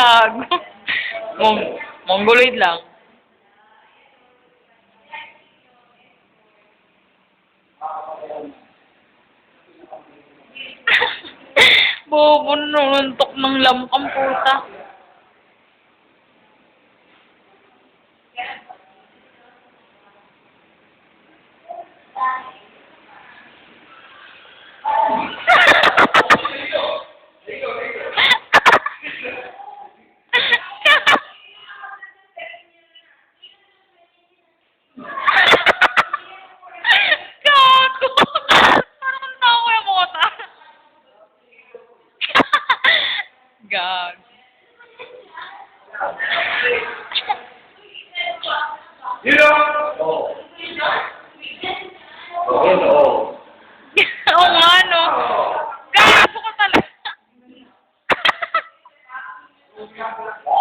Gago. Mong, mongoloid lang. Bobo, nununtok ng lamkang puta. Gag. Dito! Oo. Oo, oo. Oo nga, no? Gago ka talaga.